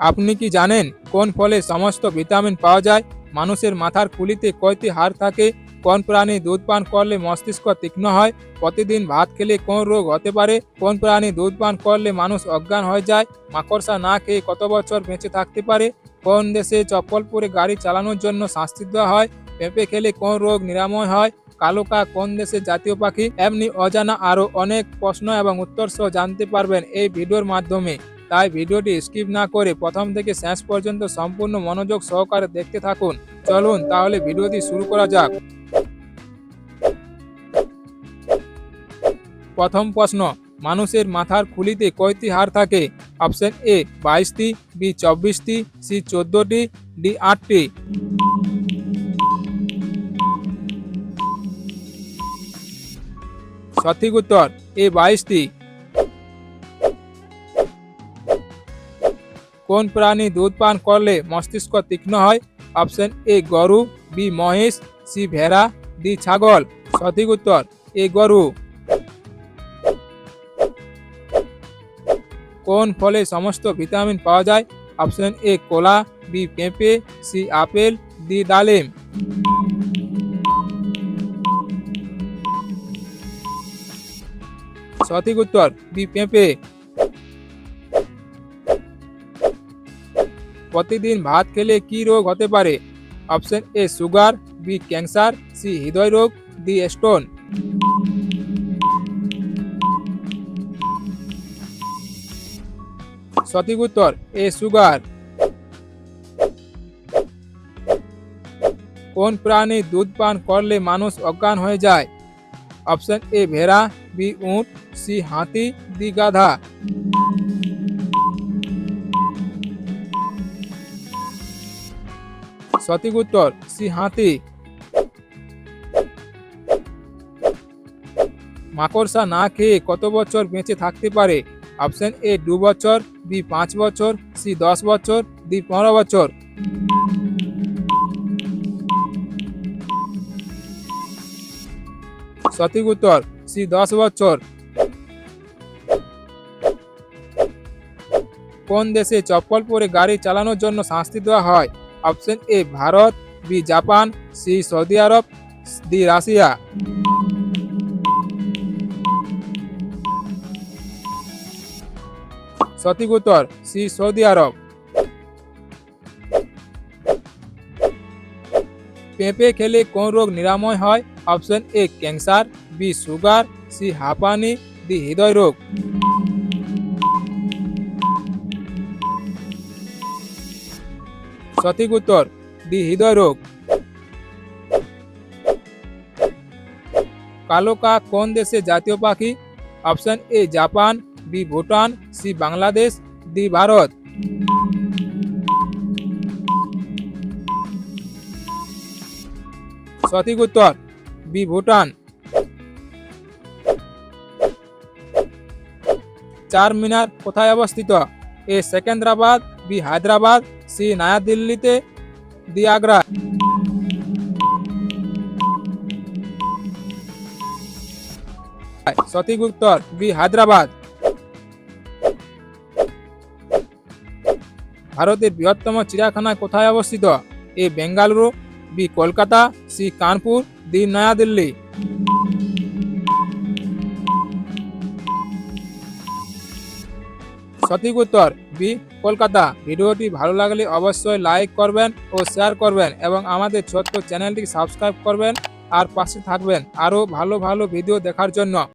আপনি কি জানেন কোন ফলে সমস্ত ভিটামিন পাওয়া যায়? মানুষের মাথার খুলিতে কয়টি হাড় থাকে? কোন প্রাণী দুধ পান করলে মস্তিষ্ক তীক্ষ্ণ হয়? প্রতিদিন ভাত খেলে কোন রোগ হতে পারে? কোন প্রাণী দুধ পান করলে মানুষ অজ্ঞান হয়ে যায়? মাকড়সা না খেয়ে কত বছর বেঁচে থাকতে পারে? কোন দেশে চপ্পল পরে গাড়ি চালানোর জন্য শাস্তি দেওয়া হয়? পেঁপে খেলে কোন রোগ নিরাময় হয়? কালো কাক কোন দেশের জাতীয় পাখি? এমনি অজানা আরও অনেক প্রশ্ন এবং উত্তর সহ জানতে পারবেন এই ভিডিওর মাধ্যমে। তাই ভিডিওটি স্কিপ না করে প্রথম থেকে শেষ পর্যন্ত সম্পূর্ণ মনোযোগ সহকারে দেখতে থাকুন। চলুন তাহলে ভিডিওটি শুরু করা যাক। প্রথম প্রশ্ন, মানুষের মাথার খুলিতে কয়টি হাড় থাকে? অপশন এ, বাইশটি, বি, চব্বিশটি, সি, চোদ্দটি, ডি, আটটি। সঠিক উত্তর, এ, বাইশটি। কোন প্রাণী দুধ পান করলে মস্তিষ্ক তীক্ষ্ণ হয়? অপশন এ, গরু, বি, মহিষ, সি, ভেড়া, ডি, ছাগল। সঠিক উত্তর, এ, গরু। কোন ফলে সমস্ত ভিটামিন পাওয়া যায়? অপশন এ, কলা, বি, পেঁপে, সি, আপেল, ডি, ডালিম। সঠিক উত্তর, বি, পেঁপে। প্রতিদিন ভাত খেলে কি রোগ হতে পারে? Option A sugar B cancer C হৃদয় রোগ ডি স্টোন। সঠিক উত্তর এ সুগার। কোন প্রাণী দুধ পান করলে মানুষ অজ্ঞান হয়ে যায়? অপশন এ ভেড়া বি উট সি হাতি ডি গাধা। সঠিক উত্তর, সি হাতি। মাকড়সা না খেয়ে কত বছর বেঁচে থাকতে পারে? অপশন এ, দু বছর, বি, পাঁচ বছর, সি, দশ বছর, ডি, পনেরো বছর। সঠিক উত্তর, সি, দশ বছর। কোন দেশে চপ্পল পরে গাড়ি চালানোর জন্য শাস্তি দেওয়া হয়? Option A Bharat B Japan C Saudi Arabia D Russia. সঠিক উত্তর সি সৌদি আরব। পেঁপে খেলে কোন রোগ নিরাময় হয়? Option A cancer B sugar C হাঁপানি ডি হৃদয় রোগ। সঠিক উত্তর ডি হৃদয় রোগ কালো কাক কোন দেশের জাতীয় পাখি? Option A, Japan, B, Bhutan, C, Bangladesh D Bharat. সঠিক উত্তর, বি, ভুটান। চার মিনার কোথায় অবস্থিত? A, Secunderabad B Hyderabad, C নয়াদিল্লিতে, ডি আগ্রা। সঠিক উত্তর, বি হায়দ্রাবাদ। ভারতের বৃহত্তম চিড়িয়াখানা কোথায় অবস্থিত? A Bengaluru, B Kolkata, C Kanpur, D Naya Dilli. সঠিক উত্তর। বি, কলকাতা। ভিডিওটি ভালো লাগলে অবশ্যই লাইক করবেন ও শেয়ার করবেন এবং আমাদের ছোট্ট চ্যানেলটি সাবস্ক্রাইব করবেন আর পাশে থাকবেন। আরও ভালো ভালো ভিডিও দেখার জন্য।